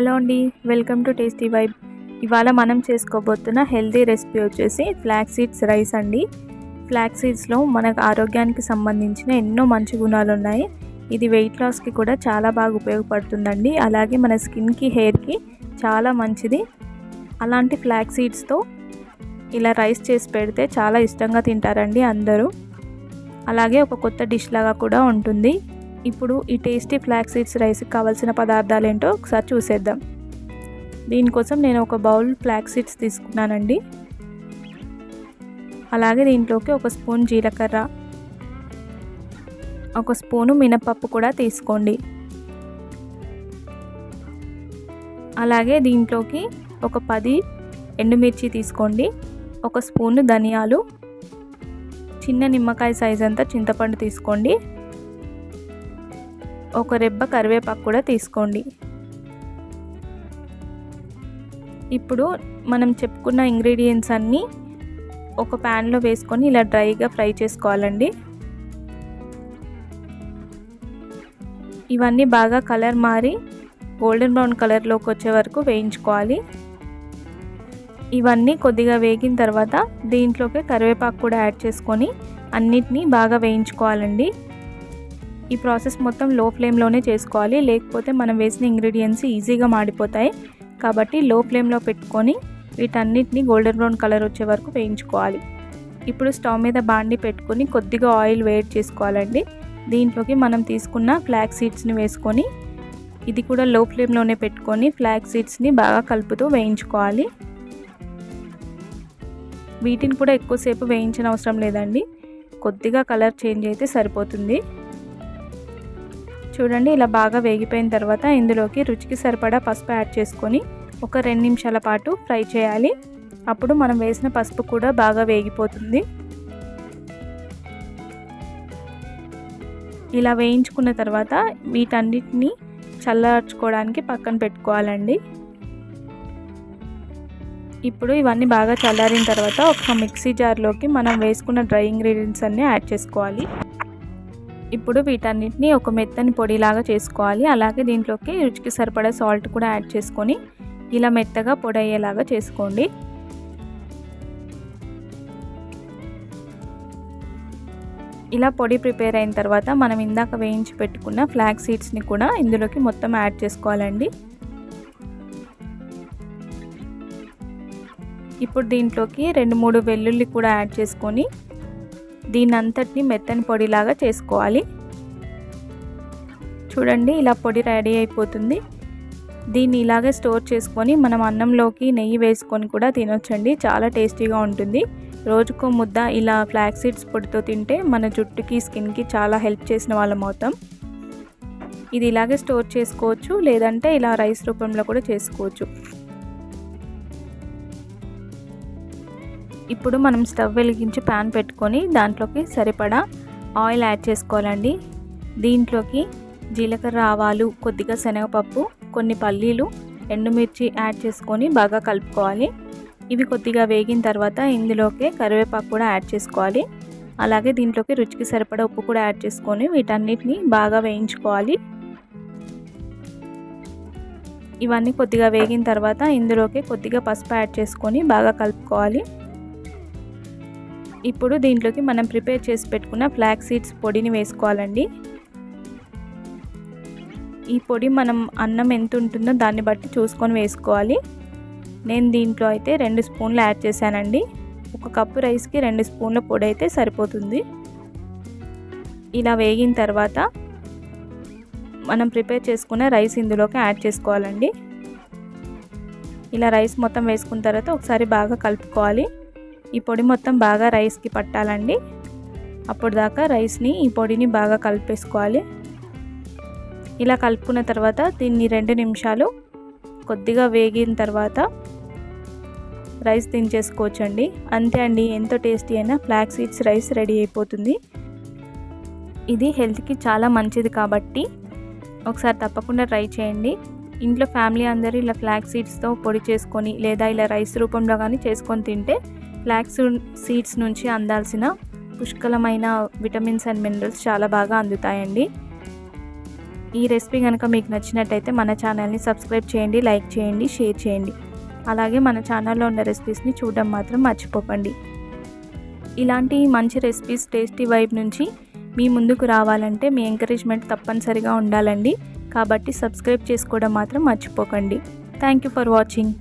Hello అండి welcome to tasty vibe. ఇవాళ మనం చేసుకోబోతున్న హెల్దీ రెసిపీ వచ్చేసి ఫ్లాక్ సీడ్స్ రైస్ అండి. ఫ్లాక్ సీడ్స్లో మనకు ఆరోగ్యానికి సంబంధించిన ఎన్నో మంచి గుణాలు ఉన్నాయి. ఇది వెయిట్ లాస్కి కూడా చాలా బాగా ఉపయోగపడుతుందండి. అలాగే మన స్కిన్కి హెయిర్కి చాలా మంచిది. అలాంటి ఫ్లాక్ సీడ్స్తో ఇలా రైస్ చేసి పెడితే చాలా ఇష్టంగా తింటారండి అందరూ. అలాగే ఒక కొత్త డిష్ లాగా కూడా ఉంటుంది. ఇప్పుడు ఈ టేస్టీ ఫ్లాక్ సీడ్స్ రైస్కి కావాల్సిన పదార్థాలు ఏంటో ఒకసారి చూసేద్దాం. దీనికోసం నేను ఒక బౌల్ ఫ్లాక్ సీడ్స్ తీసుకున్నానండి. అలాగే దీంట్లోకి ఒక స్పూన్ జీలకర్ర ఒక స్పూను మినపప్పు కూడా తీసుకోండి. అలాగే దీంట్లోకి ఒక పది ఎండుమిర్చి తీసుకోండి ఒక స్పూను ధనియాలు చిన్న నిమ్మకాయ సైజ్ అంతా చింతపండు తీసుకోండి. ఒక రెబ్బ కరివేపాకు కూడా తీసుకోండి. ఇప్పుడు మనం చెప్పుకున్న ఇంగ్రీడియంట్స్ అన్నీ ఒక ప్యాన్లో వేసుకొని ఇలా డ్రైగా ఫ్రై చేసుకోవాలండి. ఇవన్నీ బాగా కలర్ మారి గోల్డెన్ బ్రౌన్ కలర్లోకి వచ్చే వరకు వేయించుకోవాలి. ఇవన్నీ కొద్దిగా వేగిన తర్వాత దీంట్లోకి కరివేపాకు కూడా యాడ్ చేసుకొని అన్నిటినీ బాగా వేయించుకోవాలండి. ఈ ప్రాసెస్ మొత్తం లో ఫ్లేమ్లోనే చేసుకోవాలి. లేకపోతే మనం వేసిన ఇంగ్రీడియంట్స్ ఈజీగా మాడిపోతాయి. కాబట్టి లో ఫ్లేమ్లో పెట్టుకొని వీటన్నిటిని గోల్డెన్ బ్రౌన్ కలర్ వచ్చే వరకు వేయించుకోవాలి. ఇప్పుడు స్టవ్ మీద బాండి పెట్టుకొని కొద్దిగా ఆయిల్ వేడి చేసుకోవాలండి. దీంట్లోకి మనం తీసుకున్న ఫ్లాక్ సీడ్స్ని వేసుకొని ఇది కూడా లో ఫ్లేమ్లోనే పెట్టుకొని ఫ్లాక్ సీడ్స్ని బాగా కలుపుతూ వేయించుకోవాలి. వీటిని కూడా ఎక్కువసేపు వేయించిన అవసరం లేదండి. కొద్దిగా కలర్ చేంజ్ అయితే సరిపోతుంది. చూడండి ఇలా బాగా వేగిపోయిన తర్వాత ఇందులోకి రుచికి సరిపడా పసుపు యాడ్ చేసుకొని ఒక రెండు నిమిషాల పాటు ఫ్రై చేయాలి. అప్పుడు మనం వేసిన పసుపు కూడా బాగా వేగిపోతుంది. ఇలా వేయించుకున్న తర్వాత వీటన్నిటిని చల్లార్చుకోవడానికి పక్కన పెట్టుకోవాలండి. ఇప్పుడు ఇవన్నీ బాగా చల్లారిన తర్వాత ఒక మిక్సీ జార్లోకి మనం వేసుకున్న డ్రై ఇంగ్రీడియంట్స్ అన్నీ యాడ్ చేసుకోవాలి. ఇప్పుడు వీటన్నిటిని ఒక మెత్తని పొడిలాగా చేసుకోవాలి. అలాగే దీంట్లోకి రుచికి సరిపడే సాల్ట్ కూడా యాడ్ చేసుకొని ఇలా మెత్తగా పొడి అయ్యేలాగా చేసుకోండి. ఇలా పొడి ప్రిపేర్ అయిన తర్వాత మనం ఇందాక వేయించి పెట్టుకున్న ఫ్లాగ్ సీడ్స్ని కూడా ఇందులోకి మొత్తం యాడ్ చేసుకోవాలండి. ఇప్పుడు దీంట్లోకి రెండు మూడు వెల్లుల్లి కూడా యాడ్ చేసుకొని దీని అంతటిని మెత్తని పొడిలాగా చేసుకోవాలి. చూడండి ఇలా పొడి రెడీ అయిపోతుంది. దీన్ని ఇలాగే స్టోర్ చేసుకొని మనం అన్నంలోకి నెయ్యి వేసుకొని కూడా తినొచ్చండి. చాలా టేస్టీగా ఉంటుంది. రోజుకో ముద్ద ఇలా ఫ్లాక్ సీడ్స్ పొడితో తింటే మన జుట్టుకి స్కిన్కి చాలా హెల్ప్ చేసిన వాళ్ళం అవుతాం ఇది ఇలాగే స్టోర్ చేసుకోవచ్చు లేదంటే ఇలా రైస్ రూపంలో కూడా చేసుకోవచ్చు. ఇప్పుడు మనం స్టవ్ వెలిగించి ప్యాన్ పెట్టుకొని దాంట్లోకి సరిపడా ఆయిల్ యాడ్ చేసుకోవాలండి. దీంట్లోకి జీలకర్ర ఆవాలు కొద్దిగా శనగపప్పు కొన్ని పల్లీలు ఎండుమిర్చి యాడ్ చేసుకొని బాగా కలుపుకోవాలి. ఇవి కొద్దిగా వేగిన తర్వాత ఇందులోకి కరివేపాకు కూడా యాడ్ చేసుకోవాలి. అలాగే దీంట్లోకి రుచికి సరిపడా ఉప్పు కూడా యాడ్ చేసుకొని వీటన్నిటిని బాగా వేయించుకోవాలి. ఇవన్నీ కొద్దిగా వేగిన తర్వాత ఇందులోకి కొద్దిగా పసుపు యాడ్ చేసుకొని బాగా కలుపుకోవాలి. ఇప్పుడు దీంట్లోకి మనం ప్రిపేర్ చేసి పెట్టుకున్న ఫ్లాక్ సీడ్స్ పొడిని వేసుకోవాలండి. ఈ పొడి మనం అన్నం ఎంత ఉంటుందో దాన్ని బట్టి చూసుకొని వేసుకోవాలి. నేను దీంట్లో అయితే రెండు స్పూన్లు యాడ్ చేశానండి. ఒక కప్పు రైస్కి రెండు స్పూన్ల పొడి అయితే సరిపోతుంది. ఇలా వేగిన తర్వాత మనం ప్రిపేర్ చేసుకున్న రైస్ ఇందులోకి యాడ్ చేసుకోవాలండి. ఇలా రైస్ మొత్తం వేసుకున్న తర్వాత ఒకసారి బాగా కలుపుకోవాలి. ఈ పొడి మొత్తం బాగా రైస్కి పట్టాలండి. అప్పుడు దాకా రైస్ని ఈ పొడిని బాగా కలిపేసుకోవాలి. ఇలా కలుపుకున్న తర్వాత దీన్ని రెండు నిమిషాలు కొద్దిగా వేగిన తర్వాత రైస్ తినేసుకోవచ్చండి అంతే అండి ఎంతో టేస్టీ అయినా ఫ్లాక్ సీడ్స్ రైస్ రెడీ అయిపోతుంది. ఇది హెల్త్కి చాలా మంచిది కాబట్టి ఒకసారి తప్పకుండా ట్రై చేయండి. ఇంట్లో ఫ్యామిలీ అందరూ ఇలా ఫ్లాక్ సీడ్స్తో పొడి చేసుకొని లేదా ఇలా రైస్ రూపంలో కానీ చేసుకొని తింటే ఫ్లాక్స్ సీడ్స్ నుంచి అందాల్సిన పుష్కలమైన విటమిన్స్ అండ్ మినరల్స్ చాలా బాగా అందుతాయండి. ఈ రెసిపీ కనుక మీకు నచ్చినట్టయితే మన ఛానల్ని సబ్స్క్రైబ్ చేయండి లైక్ చేయండి షేర్ చేయండి. అలాగే మన ఛానల్లో ఉన్న రెసిపీస్ని చూడడం మాత్రం మర్చిపోకండి. ఇలాంటి మంచి రెసిపీస్ టేస్టీ వైబ్ నుంచి మీ ముందుకు రావాలంటే మీ ఎంకరేజ్మెంట్ తప్పనిసరిగా ఉండాలండి. కాబట్టి సబ్స్క్రైబ్ చేసుకోవడం మాత్రం మర్చిపోకండి. Thank you for watching.